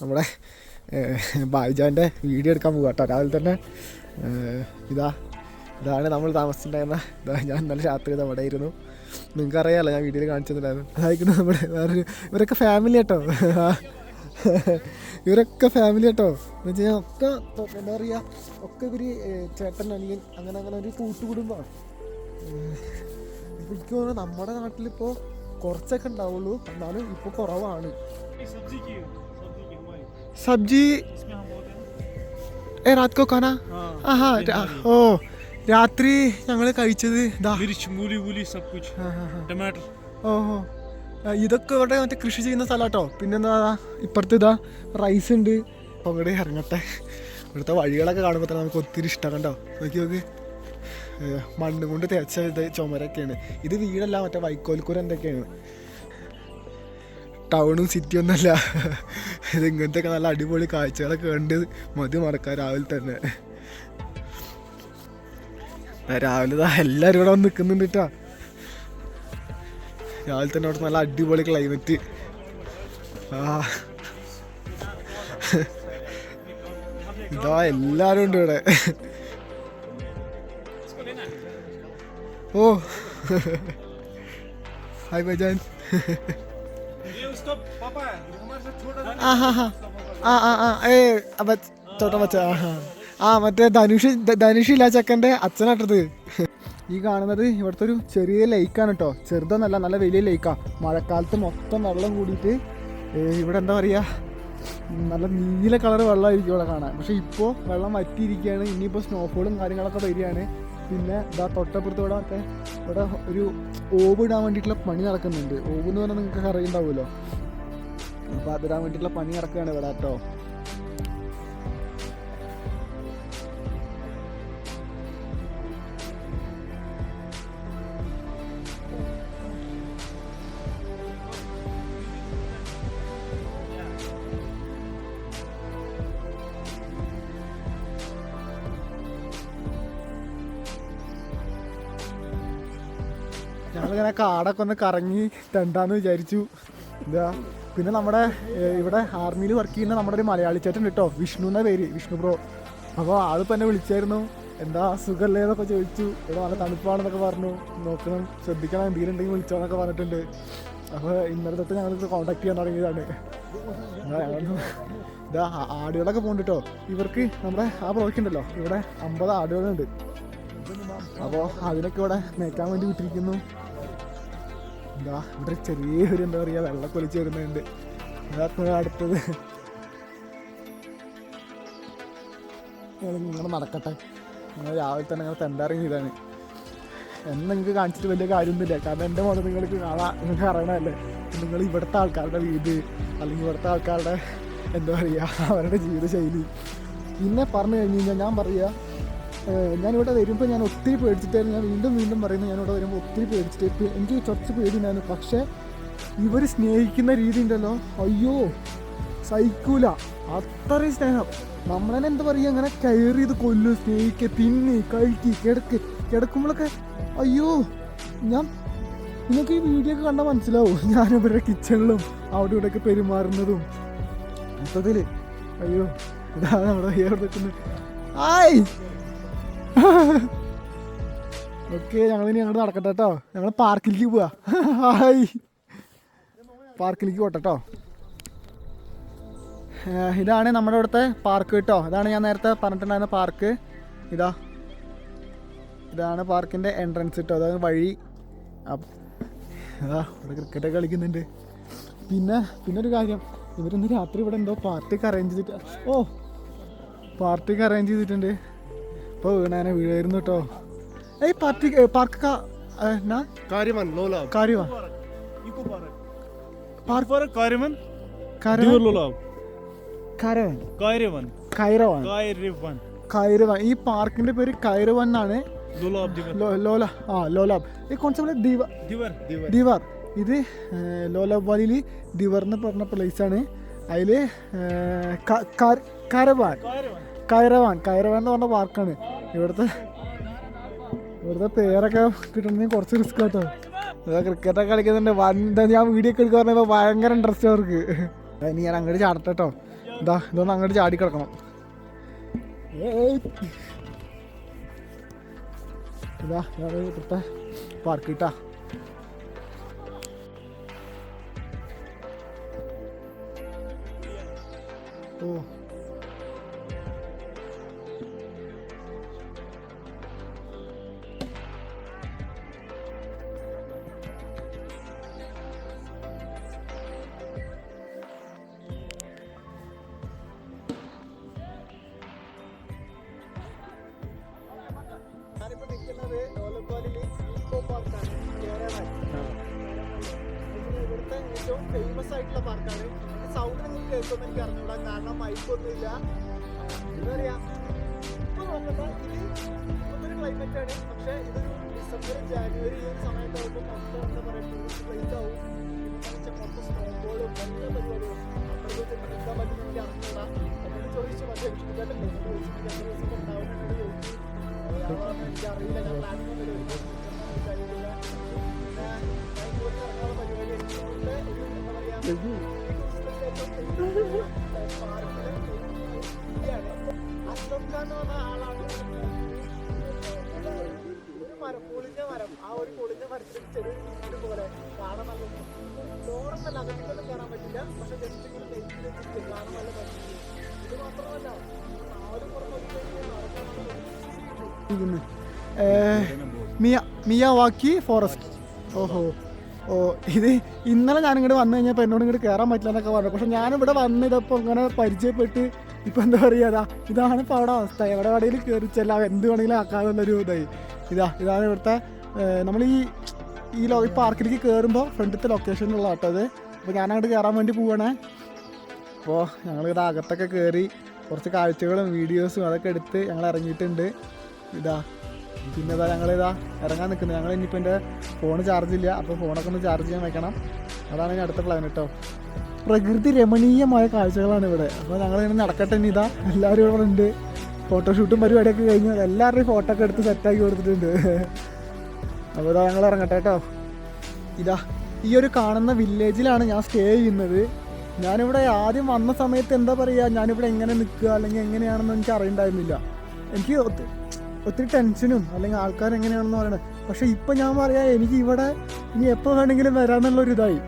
നമ്മുടെ ബായിജാന്റെ വീഡിയോ എടുക്കാൻ പോകുക കേട്ടോ. രാവിലെ തന്നെ ഇതാ ഇതാണ് നമ്മൾ താമസിച്ചിട്ടുണ്ടായിരുന്ന ഇതാ ഞാൻ നല്ല രാത്രി ഇത് അവിടെ ആയിരുന്നു നിങ്ങൾക്കറിയാമല്ലോ ഞാൻ വീഡിയോയിൽ കാണിച്ചിട്ടുണ്ടായിരുന്നു അതായിരിക്കും നമ്മുടെ വേറൊരു ഇവരൊക്കെ ഫാമിലി കേട്ടോ. ഇവരൊക്കെ ഫാമിലി കേട്ടോ. എന്ന് വെച്ച് കഴിഞ്ഞാൽ ഒക്കെ എന്താ പറയുക ഒക്കെ ഇവർ ചേട്ടൻ അനിയൻ അങ്ങനെ അങ്ങനെ ഒരു കൂട്ടുകുടുംബമാണ്. എനിക്ക് തോന്നുന്നു നമ്മുടെ നാട്ടിലിപ്പോൾ കുറച്ചൊക്കെ ഉണ്ടാവുള്ളൂ. എന്നാലും ഇപ്പോൾ കുറവാണ്. ശ്രദ്ധിക്കുക हमारी സബ്ജി इसमें हम बोलते ഏ हैं രാത് കോ ഖാന हाँ ആഹാ दिन രാ- भरी। ഓ രാത്രി ഞങ്ങൾ കഴിച്ചത് ഇതാ मिर्च मूली वूली सब कुछ ആ, ആ, ആ. टमाटर ഓഹോ ആ, ഇതൊക്കെ ഇവിടെ മറ്റേ കൃഷി ചെയ്യുന്ന സ്ഥലമാട്ടോ പിന്നെന്താ ഇപ്പുറത്ത് ഇതാ റൈസ് ഉണ്ട് അപ്പോൾ ഇവിടെ ഇറങ്ങട്ടെ ഇവിടുത്തെ വഴികളൊക്കെ കാണുമ്പോൾ തന്നെ നമുക്ക് ഒത്തിരി ഇഷ്ടം കണ്ടോ നോക്കി നോക്ക് ഏ, മണ്ണ് കൊണ്ട് തേച്ച ഇത് ചുമരൊക്കെയാണ് ഇത് വീടല്ല മറ്റേ വൈക്കോൽക്കുര എന്തൊക്കെയാണ് ടൗണും സിറ്റിയും ഒന്നല്ല ഇത് ഇങ്ങനത്തെ ഒക്കെ നല്ല അടിപൊളി കാഴ്ചകളൊക്കെ കണ്ട് മതി മറക്കാം രാവിലെ തന്നെ. രാവിലെ ദാ എല്ലാവരും ഇവിടെ വന്ന് നിൽക്കുന്നുണ്ട് കേട്ടോ രാവിലെ തന്നെ അവിടെ നല്ല അടിപൊളി ക്ലൈമറ്റ് ആ. ഇതാ എല്ലാരും ഉണ്ട് ഇവിടെ. ഓ. ഹായ് ബജാൻ. ആ ആ ആ. ആ ആ. ആ മറ്റേ ധനുഷ് ധനുഷ് ഇല്ല ചെക്കന്റെ അച്ഛനാട്ടത്. ഈ കാണുന്നത് ഇവിടുത്തെ ഒരു ചെറിയ ലേക്കാണ് കേട്ടോ ചെറുതൊന്നല്ല നല്ല വലിയ ലേക്കാണ് മഴക്കാലത്ത് മൊത്തം വെള്ളം കൂടിയിട്ട് ഇവിടെ എന്താ പറയുക നല്ല നീല കളർ വെള്ളമായിരിക്കും ഇവിടെ കാണാൻ. പക്ഷേ ഇപ്പോൾ വെള്ളം വറ്റിയിരിക്കുകയാണ്. ഇനിയിപ്പോൾ സ്നോഫോളും കാര്യങ്ങളൊക്കെ വരികയാണ്. പിന്നെ ഇതാ തൊട്ടപ്പുറത്ത് ഇവിടെ ഒക്കെ ഇവിടെ ഒരു ഓവ് ഇടാൻ വേണ്ടിയിട്ടുള്ള പണി നടക്കുന്നുണ്ട്. ഓവ് എന്ന് പറഞ്ഞാൽ നിങ്ങൾക്ക് അറിയുണ്ടാവുമല്ലോ അപ്പോൾ അതിടാൻ വേണ്ടിയിട്ടുള്ള പണി നടക്കുകയാണ് ഇവിടെ കേട്ടോ. ഞങ്ങളിങ്ങനെ കാടൊക്കെ ഒന്ന് കറങ്ങി തെണ്ടാന്ന് വിചാരിച്ചു. എന്താ പിന്നെ നമ്മുടെ ഇവിടെ ആർമിയിൽ വർക്ക് ചെയ്യുന്ന നമ്മുടെ ഒരു മലയാളി ചേട്ടൻ കേട്ടോ വിഷ്ണു എന്ന പേര് വിഷ്ണു ബ്രോ അപ്പോൾ ആളിപ്പോൾ എന്നെ വിളിച്ചായിരുന്നു. എന്താ സുഖമല്ലേ എന്നൊക്കെ ചോദിച്ചു. ഇവിടെ നല്ല തണുപ്പാണെന്നൊക്കെ പറഞ്ഞു. നോക്കണം ശ്രദ്ധിക്കണം എന്തെങ്കിലും ഉണ്ടെങ്കിൽ വിളിച്ചോന്നൊക്കെ പറഞ്ഞിട്ടുണ്ട്. അപ്പോൾ ഇന്നലെ തൊട്ട് ഞങ്ങൾ കോൺടാക്ട് ചെയ്യാൻ തുടങ്ങിയതാണ്. ഇതാ ആടുകളൊക്കെ പോകുന്നുണ്ട് കേട്ടോ ഇവർക്ക് നമ്മുടെ ആ ബ്രോയ്ക്കുണ്ടല്ലോ ഇവിടെ അമ്പത് ആടുകളുണ്ട്. അപ്പോൾ അതിനൊക്കെ ഇവിടെ മേക്കാൻ വേണ്ടി വിട്ടിരിക്കുന്നു. എന്താ ഇവിടെ ചെറിയൊരു എന്താ പറയുക വെള്ളം കൊലിച്ച് വരുന്നുണ്ട്. അതാണ് അടുത്തത്. നിങ്ങൾ നടക്കട്ടെ. നിങ്ങൾ രാവിലെ തന്നെ നിങ്ങൾ തെണ്ടാറിങ് ചെയ്താണ്. എന്ന് നിങ്ങൾക്ക് കാണിച്ചിട്ട് വലിയ കാര്യമൊന്നുമില്ല. കാരണം എന്റെ മോനെ നിങ്ങൾക്ക് കാണാൻ നിങ്ങൾക്ക് അറിയണമല്ലേ നിങ്ങൾ ഇവിടുത്തെ ആൾക്കാരുടെ വീട് അല്ലെങ്കിൽ ഇവിടുത്തെ ആൾക്കാരുടെ എന്താ പറയുക അവരുടെ ജീവിതശൈലി. പിന്നെ പറഞ്ഞു കഴിഞ്ഞു കഴിഞ്ഞാൽ ഞാൻ പറയുക ഞാനിവിടെ വരുമ്പോൾ ഞാൻ ഒത്തിരി പേടിച്ചിട്ടായിരുന്നു ഞാൻ വീണ്ടും വീണ്ടും പറയുന്നു ഞാനിവിടെ വരുമ്പോൾ ഒത്തിരി പേടിച്ചിട്ട്. എനിക്ക് കുറച്ച് പേടിയുണ്ടായിരുന്നു. പക്ഷേ ഇവർ സ്നേഹിക്കുന്ന രീതി ഉണ്ടല്ലോ. അയ്യോ സഹിക്കൂല. അത്രയും സ്നേഹം. നമ്മളെ എന്താ പറയുക അങ്ങനെ കയറി ഇത് കൊല്ലു സ്നേഹിക്കുക തിന്നി കഴിക്കി കിടക്ക്. കിടക്കുമ്പോഴൊക്കെ അയ്യോ ഞാൻ നിങ്ങൾക്ക് ഈ വീഡിയോ ഒക്കെ കണ്ടാൽ മനസ്സിലാവും. ഞാൻ ഇവരുടെ കിച്ചണിലും അവിടെ ഇവിടെയൊക്കെ പെരുമാറുന്നതും. മൊത്തത്തിൽ അയ്യോ ഇതാ നമ്മുടെ ഹെയർ നിൽക്കുന്നത് ആയ് ഓക്കെ ഞങ്ങൾ ഇനി അങ്ങോട്ട് നടക്കട്ടെ കേട്ടോ ഞങ്ങൾ പാർക്കിലേക്ക് പോവാ. ഹായ്. പാർക്കിലേക്ക് പോട്ടെ കേട്ടോ ഇതാണ് നമ്മുടെ ഇവിടുത്തെ പാർക്ക് കേട്ടോ ഇതാണ് ഞാൻ നേരത്തെ പറഞ്ഞിട്ടുണ്ടായിരുന്ന പാർക്ക്. ഇതാ. ഇതാണ് പാർക്കിന്റെ എൻട്രൻസ് കേട്ടോ അതായത് വഴി. അതാ ഇവിടെ ക്രിക്കറ്റൊക്കെ കളിക്കുന്നുണ്ട്. പിന്നെ പിന്നെ ഒരു കാര്യം. ഇവരൊന്ന് രാത്രി ഇവിടെ എന്തോ പാർട്ടിക്ക് അറേഞ്ച് ചെയ്തിട്ട് ഓ പാർട്ടിക്ക് അറേഞ്ച് ചെയ്തിട്ടുണ്ട്. ഇപ്പൊ വീണാനെ വീഴായിരുന്നു കേട്ടോ ഏയ് പാർട്ടി പാർക്ക് പാർക്ക് ഈ പാർക്കിന്റെ പേര് കൈരവൻ ആണ് ലോല ആ ലോലാബ് ഈ കോൺസെപ്റ്റ് ദിവർ. ദിവർ. ഇത് ലോലാബ് വാലിയിൽ ദിവർ എന്ന് പറഞ്ഞ പ്ലേസ് ആണ്. അതിൽ കരവാൻ. കൈരവാൻ കൈരവാൻ എന്ന് പറഞ്ഞ പാർക്കാണ് ഇവിടുത്തെ ഇവിടുത്തെ പേരൊക്കെ കിട്ടണമെങ്കിൽ കുറച്ച് റിസ്ക് കേട്ടോ. ഇതാ ക്രിക്കറ്റൊക്കെ കളിക്കുന്നുണ്ട്. ഞാൻ വീഡിയോ ഒക്കെ എടുക്കുക പറഞ്ഞപ്പോൾ ഭയങ്കര ഇൻട്രസ്റ്റ് അവർക്ക്. ഇനി ഞാൻ അങ്ങോട്ട് ചാടട്ടെ കേട്ടോ ഇതാ ഇതൊന്ന് അങ്ങോട്ട് ചാടി കിടക്കണം. ഇതാ ഇവിടുത്തെ പാർക്ക് ഓ. ഏറ്റവും ഫേമസ് ആയിട്ടുള്ള പാർക്കാണ് സൗണ്ട് നിങ്ങൾ കേൾക്കുമെന്ന് എനിക്ക് അറിഞ്ഞൂടാ കാരണം മൈക്കൊന്നുമില്ല എന്താ പറയാ? ഇപ്പൊ നോക്കണ്ട ഇത് ഇപ്പോഴത്തെ ക്ലൈമറ്റ് ആണ്. പക്ഷെ ഇതൊരു ഡിസംബർ ജാനുവരി ഈ ഒരു സമയത്താകുമ്പോൾ മൊത്തം എന്താ പറയാ ടൂറിസ്റ്റ് പ്ലേസ് ആവും. മൊത്തം സ്നോബോളും എല്ലാ പരിപാടികളും അപ്പോഴത്തേക്ക് പറ്റുന്ന എനിക്ക് അറിഞ്ഞൂടാ എന്നോട് ചോദിച്ചു പക്ഷേ വിഷ്ണുചേട്ടൻ ചോദിച്ചിട്ട് ഉണ്ടാവുന്നുണ്ടെന്ന് ചോദിച്ചു. എനിക്കറിയില്ല ഞാൻ പ്ലാൻ ചെയ്യുന്നില്ല ഒരു ആ ഒരു കാണാൻ പറ്റില്ല പക്ഷെ ഇത് നടക്കാൻ മിയ മിയാവാക്കി ഫോറസ്റ്റ്. ഓഹോ. ഓ ഇത് ഇന്നലെ ഞാൻ ഇങ്ങോട്ട് വന്നു കഴിഞ്ഞപ്പോൾ എന്നോട് ഇങ്ങോട്ട് കയറാൻ പറ്റില്ല എന്നൊക്കെ പറഞ്ഞു. പക്ഷെ ഞാനിവിടെ വന്ന് ഇതപ്പോൾ ഇങ്ങനെ പരിചയപ്പെട്ട് ഇപ്പം എന്താ പറയുക അതാ ഇതാണ് ഇപ്പോൾ അവിടെ അവസ്ഥ. എവിടെ എവിടെയും കയറി ചെല്ലാം എന്ത് വേണമെങ്കിലും ആക്കാമെന്നുള്ളൊരു ഇതായി. ഇതാ ഇതാണ് ഇവിടുത്തെ നമ്മൾ ഈ ഈ ലോ ഈ പാർക്കിലേക്ക് കയറുമ്പോൾ ഫ്രണ്ടിലത്തെ ലൊക്കേഷനിലുള്ള കേട്ടോ അത് അപ്പോൾ ഞാൻ അങ്ങോട്ട് കയറാൻ വേണ്ടി പോവാണേ. അപ്പോൾ ഞങ്ങൾ ഇത് അകത്തൊക്കെ കയറി കുറച്ച് കാഴ്ചകളും വീഡിയോസും അതൊക്കെ എടുത്ത് ഞങ്ങൾ ഇറങ്ങിയിട്ടുണ്ട്. ഇതാ പിന്നെ ഇതാ ഞങ്ങളിതാ ഇറങ്ങാൻ നിൽക്കുന്നത് ഞങ്ങൾ ഇനിയിപ്പോൾ എന്റെ ഫോൺ ചാർജ് ഇല്ല. അപ്പോൾ ഫോണൊക്കെ ഒന്ന് ചാർജ് ചെയ്യാൻ വെക്കണം. അതാണ് ഇനി അടുത്ത പ്ലാൻ കേട്ടോ പ്രകൃതി രമണീയമായ കാഴ്ചകളാണ് ഇവിടെ. അപ്പോൾ ഞങ്ങളിങ്ങനെ നടക്കട്ടെ ഇനി ഇതാ. എല്ലാവരും ഇവിടെ ഉണ്ട്. ഫോട്ടോഷൂട്ടും പരിപാടിയൊക്കെ കഴിഞ്ഞു. എല്ലാവരുടെയും ഫോട്ടോ ഒക്കെ എടുത്ത് സെറ്റാക്കി കൊടുത്തിട്ടുണ്ട്. അപ്പോൾ ഇതാ ഞങ്ങൾ ഇറങ്ങട്ടെ കേട്ടോ ഇതാ ഈ ഒരു കാണുന്ന വില്ലേജിലാണ് ഞാൻ സ്റ്റേ ചെയ്യുന്നത്. ഞാനിവിടെ ആദ്യം വന്ന സമയത്ത് എന്താ പറയുക ഞാനിവിടെ എങ്ങനെ നിൽക്കുക അല്ലെങ്കിൽ എങ്ങനെയാണെന്ന് എനിക്ക് അറിയണ്ടായിരുന്നില്ല എനിക്ക് ഒത്തിരി ടെൻഷനും അല്ലെങ്കിൽ ആൾക്കാർ എങ്ങനെയാണെന്ന് പറയണത്. പക്ഷെ ഇപ്പം ഞാൻ പറയാ എനിക്ക് ഇവിടെ ഇനി എപ്പോൾ വേണമെങ്കിലും വരാമെന്നുള്ളൊരു ഇതായി.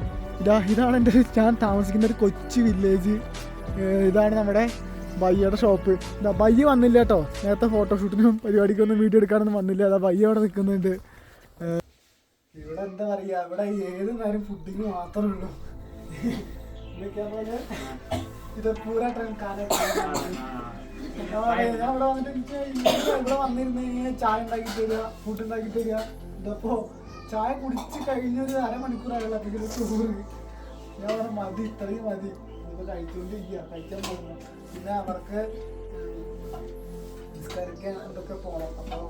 ഇതാ ഇതാണ് എന്റെ ഞാൻ താമസിക്കുന്ന ഒരു കൊച്ചു വില്ലേജ് ഇതാണ് നമ്മുടെ ബയ്യയുടെ ഷോപ്പ് ഇതാ ബയ്യ വന്നില്ല കേട്ടോ. നേരത്തെ ഫോട്ടോഷൂട്ടിനും പരിപാടിക്കൊന്നും വീഡിയോ എടുക്കാനൊന്നും വന്നില്ല. അതാ ബയ്യ അവിടെ നിൽക്കുന്നുണ്ട്. ഇവിടെ എന്താ പറയാ ഇവിടെ ഏത് നേരം ഫുഡിന് മാത്രമേ ഉള്ളൂ. ഇതൊക്കെ ഇത് പൂരാ ട്രെൻഡ് കാലം ഇവിടെ വന്നിട്ട് എനിക്ക് ഇവിടെ വന്നിരുന്ന് ഇങ്ങനെ ചായ ഉണ്ടാക്കി തരിക ഫുഡ് ഉണ്ടാക്കി തരിക. ഇതപ്പോ ചായ കുടിച്ച് കഴിഞ്ഞൊരു അരമണിക്കൂറായുള്ള അപ്പോഴേക്കും ചോറ് ഞാൻ പറഞ്ഞ മതി ഇത്രയും മതി. ഇപ്പൊ കഴിച്ചുകൊണ്ടിരിക്കുക കഴിക്കാൻ പോകുന്നു പിന്നെ അവർക്ക് നിസ്കരിക്കാൻ എന്തൊക്കെ പോകണം അപ്പോൾ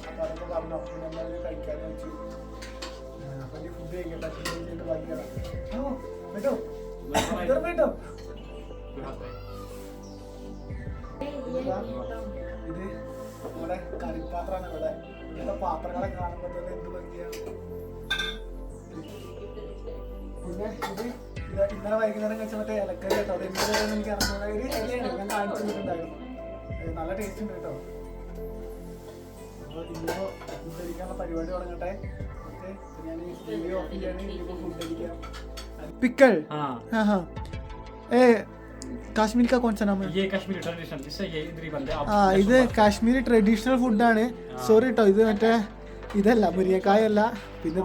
അപ്പോൾ അതൊക്കെ പറഞ്ഞു അപ്പോൾ നമ്മളത് കഴിക്കാന്ന് വെച്ചു അപ്പോൾ ഈ ഫുഡ് കഴിക്കട്ടെ ഫുഡ് കഴിച്ചിട്ട് ഭയങ്കര ഓ കേട്ടോ? കേട്ടോ ഇത് നമ്മുടെ കളിപ്പാത്രമാണ് ഇവിടെ ഇങ്ങനത്തെ പാത്രങ്ങളെ കാണുമ്പോൾ തന്നെ എന്ത് ഭംഗിയാണ് പിന്നെ ഇത് ഇന്നലെ വൈകുന്നേരം കഴിച്ച മറ്റേ ഇലക്കറി കേട്ടോ അത് എന്ത് എനിക്ക് അറിഞ്ഞുള്ള ഒരു ഇലയാണ് ഞാൻ കാണിച്ചു തന്നിട്ടുണ്ടായിരുന്നു നല്ല ടേസ്റ്റ് ഉണ്ട് കേട്ടോ അപ്പോൾ ഇന്നിപ്പോൾ ഫുഡ് കഴിക്കാനുള്ള പരിപാടി തുടങ്ങട്ടെ ഓക്കെ ഞാൻ വീഡിയോ ഓഫ് ചെയ്യാണ് ഇനിയിപ്പോൾ ഫുഡ് കഴിക്കാം പിക്കൾ ഏ കാശ്മീർ കാ കോൺസ നാമ ആ ഇത് കാശ്മീരി ട്രഡീഷണൽ ഫുഡാണ് സോറി കേട്ടോ ഇത് മറ്റേ ഇതല്ല മുരിങ്ങക്കായല്ല. പിന്നെ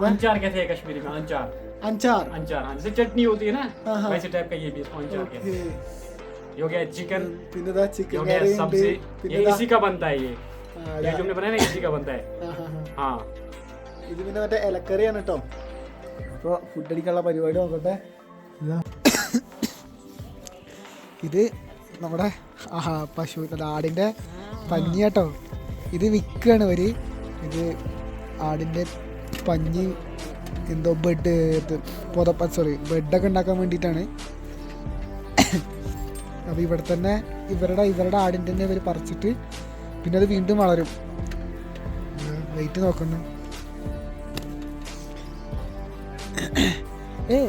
അഞ്ചാർ ചട്നി ചിക്കൻ പിന്നെ ചിക്കൻ ഇത് പിന്നെ മറ്റേ ഇലക്കറിയാണ് കേട്ടോ അപ്പോൾ ഫുഡ് അടിക്കാനുള്ള പരിപാടി നോക്കട്ടെ. ഇതാ നമ്മുടെ പശു ആടിന്റെ പഞ്ഞി കേട്ടോ. ഇത് വിൽക്കുകയാണ് ഇവർ ഇത് ആടിന്റെ പഞ്ഞി എന്തോ ബെഡ് പുതപ്പ സോറി ബെഡൊക്കെ ഉണ്ടാക്കാൻ വേണ്ടിയിട്ടാണ്. അപ്പോൾ ഇവിടെ തന്നെ ഇവരുടെ ഇവരുടെ ആടിന്റെ തന്നെ ഇവർ പറിച്ചിട്ട് പിന്നെ അത് വീണ്ടും വളരും. വെയിറ്റ് നോക്കുന്നു ए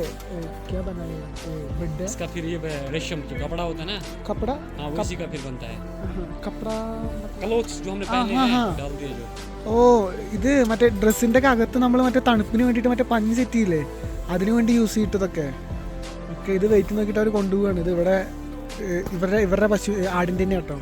क्या बनाया ये बेड है इसका फिर ये रेशम जो कपड़ा होता है ना कपड़ा हाँ उसी का फिर बनता है हाँ, कपड़ा मतलब क्लोथ्स जो हमने हाँ, पहने हाँ, हैं हाँ। डाल दिए जो ഓ ഇത് മറ്റേ ഡ്രസ്സിന്റെ ഒക്കെ അകത്ത് നമ്മൾ മറ്റേ തണുപ്പിന് വേണ്ടിയിട്ട് മറ്റേ പഞ്ഞ് സെറ്റ് ചെയ്യില്ലേ അതിന് വേണ്ടി യൂസ് ചെയ്തിട്ടതൊക്കെ ഓക്കെ ഇത് വെയിറ്റ് നോക്കിയിട്ട് അവർ കൊണ്ടുപോവാണ് ഇത് ഇവിടെ ഏഹ്, ഇവരുടെ ഇവരുടെ പശു ഏഹ്, ആടിൻ്റെ തന്നെ കേട്ടോ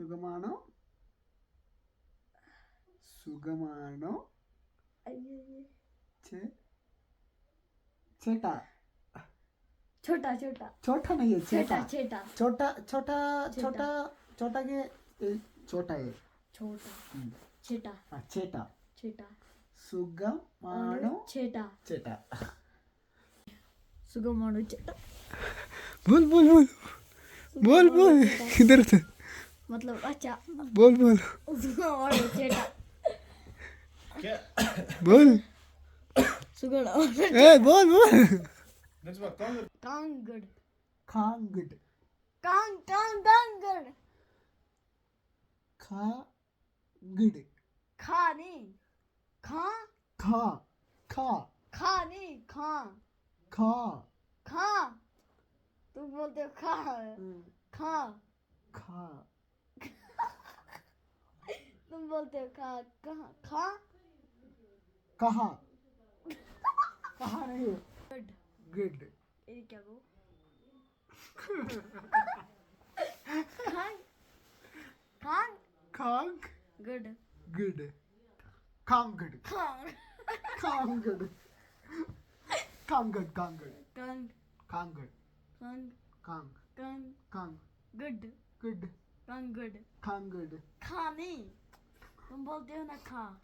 സുഖമാണോ സുഖമാണോ ചേ- ചേട്ടാ छोटा छोटा छोटा नहीं है छोटा चेटा छोटा छोटा छोटा छोटा छोटा के ए, छोटा है छोटा हम्म। छोटा हाँ चेटा छोटा സുഖമാണോ छोटा ചേട്ടാ सुगमानो छोटा बोल बोल बोल बोल बोल इधर से मतलब अच्छा बोल बोल। सुगमानो छोटा बोल। सुगमानो ए बोल बोल. कांगड़। खांगड कांग कांग कांगड़ खांगड खा नहीं। खा? खा खा। खा नहीं खा। खा। खा? तुम बोलते हो खा। खा। खा। तुम बोलते हो खा कहा खा कहा कहा नहीं गुड गुड ये क्या गो खांग खांग खांग good good खांगड खांग खांगड खांगड खांगड Kong खांगड Kong खांग Kong खांग good good Kong good खांगड Non vuol dire una ca.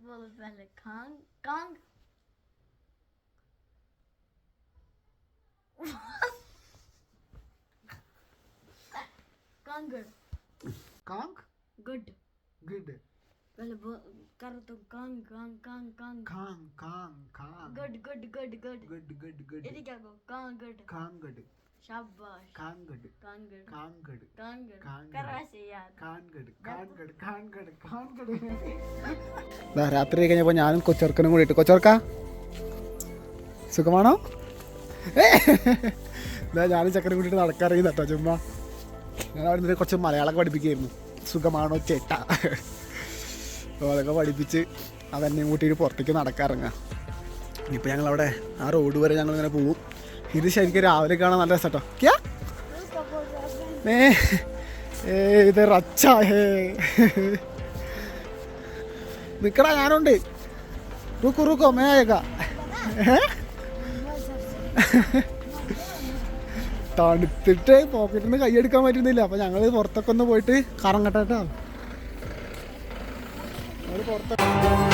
Vuol dire con. Con. Conger. Conk? Good. Good. पहले करो तो कांग कांग कांग कांग कांग कांग Kong good good good good good good good इधर क्या को कांग गुड गुड രാത്രി കഴിഞ്ഞപ്പോ ഞാനും കൊച്ചർക്കനും കൂടി ഇട്ട്. കൊച്ചർക്ക സുഖമാണോ? ഞാനും ചക്കനും കൂടിയിട്ട് നടക്കാറിയില്ല കേട്ടോ ചുമ്മാ. ഞാൻ അവിടെ കുറച്ച് മലയാളം പഠിപ്പിക്കായിരുന്നു സുഖമാണോ ചേട്ടാ? അപ്പോൾ അതൊക്കെ പഠിപ്പിച്ച് അതെന്നെയും കൂട്ടിയിട്ട് പുറത്തേക്ക് നടക്കാറിറങ്ങാം ഇനിയിപ്പോൾ ഞങ്ങളവിടെ ആ റോഡ് വരെ ഞങ്ങളിങ്ങനെ പോകും ഇത് ശരിക്കും രാവിലെ കാണാൻ നല്ല രസട്ടോ. ക്യാ? ഏ ഇത് റച്ച നിക്കടാ ഞാനുണ്ട്. റുക്കു റുക്കോ മേയക തണുത്തിട്ട് പോക്കറ്റിൽ നിന്ന് കൈയെടുക്കാൻ പറ്റുന്നില്ല. അപ്പൊ ഞങ്ങൾ പുറത്തൊക്കെ ഒന്ന് പോയിട്ട് കറങ്ങട്ടെ കേട്ടോ. ഞങ്ങൾ പുറത്തൊക്കെ